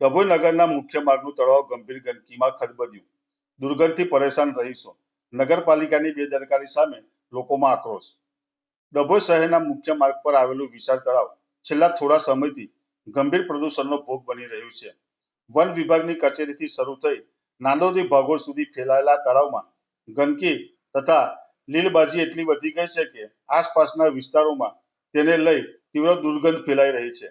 ડભોઈ નગરના મુખ્ય માર્ગનું તળાવ ગંભીર ગંદકીમાં ખદબદ્યું. દુર્ગંધથી પરેશાન રહીશો. નગરપાલિકાની બેદરકારી સામે લોકોમાં આક્રોશ. ડભોઈ શહેરના મુખ્ય માર્ગ પર આવેલું વિશાળ તળાવ છેલ્લા થોડા સમયથી ગંભીર પ્રદૂષણનો ભોગ બની રહ્યું છે. વન વિભાગની કચેરીથી શરૂ થઈ નાંદોદી ભાગોળ સુધી ફેલાયેલા તળાવમાં ગંદકી તથા લીલબાજી એટલી વધી ગઈ છે કે આસપાસના વિસ્તારોમાં તેને લઈ તીવ્ર દુર્ગંધ ફેલાઈ રહી છે.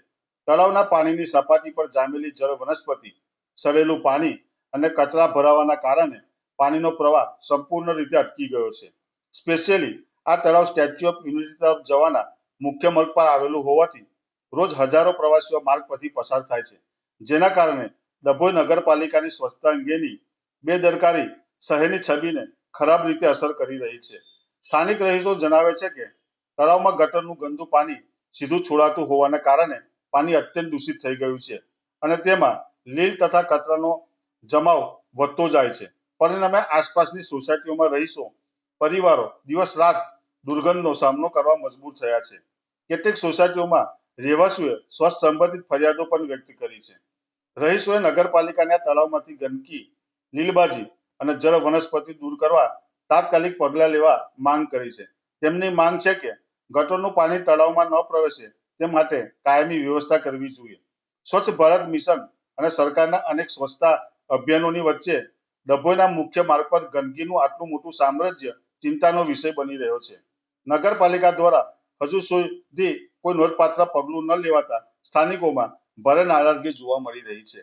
તળાવના પાણીની સપાટી પર જામેલી જળ વનસ્પતિ, સડેલું પાણી અને કચરા ભરાવાના કારણે પાણીનો પ્રવાહ સંપૂર્ણ રીતે અટકી ગયો છે. સ્પેશિયલી આ તળાવ સ્ટેચ્યુ ઓફ યુનિટી તરફ જવાના મુખ્ય માર્ગ પર આવેલું હોવાથી રોજ હજારો પ્રવાસીઓ માર્ગ પરથી પસાર થાય છે. જેના કારણે ડભોઈ નગરપાલિકાની સ્વચ્છતા અંગેની બેદરકારી શહેરની છબીને ખરાબ રીતે અસર કરી રહી છે. સ્થાનિક રહીશો જણાવે છે કે, તળાવમાં ગટરનું ગંદુ પાણી સીધું છોડાતું હોવાને કારણે પાણી અત્યંત દૂષિત થઈ ગયું છે. અને તેમાં લીલ તથા કચરાનો જમાવ વધતો જાય છે. પરિણામે આસપાસની સોસાયટીઓમાં રહીશો, પરિવારો દિવસ રાત દુર્ગંધનો સામનો કરવા મજબૂર થયા છે. કેટલીક સોસાયટીઓમાં રહેવાસીઓએ સ્વચ્છ સંબંધિત ફરિયાદો પણ વ્યક્ત કરી છે. રહીશોએ નગરપાલિકાના તળાવમાંથી ગંદકી, લીલબાજી અને જળ વનસ્પતિ દૂર કરવા તાત્કાલિક પગલાં લેવા માંગ કરી છે. તેમની માંગ છે કે ગટરનું પાણી તળાવમાં ન પ્રવેશે તે માટે કાયમી વ્યવસ્થા કરવી જોઈએ. સ્વચ્છ ભારત મિશન અને સરકારના અનેક સ્વચ્છતા અભિયાનોની વચ્ચે ડભોઈના મુખ્ય માર્ગ પર ગંદકીનું આટલું મોટું સામ્રાજ્ય ચિંતાનો વિષય બની રહ્યો છે. નગરપાલિકા દ્વારા હજુ સુધી કોઈ નોંધપાત્ર પગલું ન લેવાતા સ્થાનિકોમાં ભારે નારાજગી જોવા મળી રહી છે.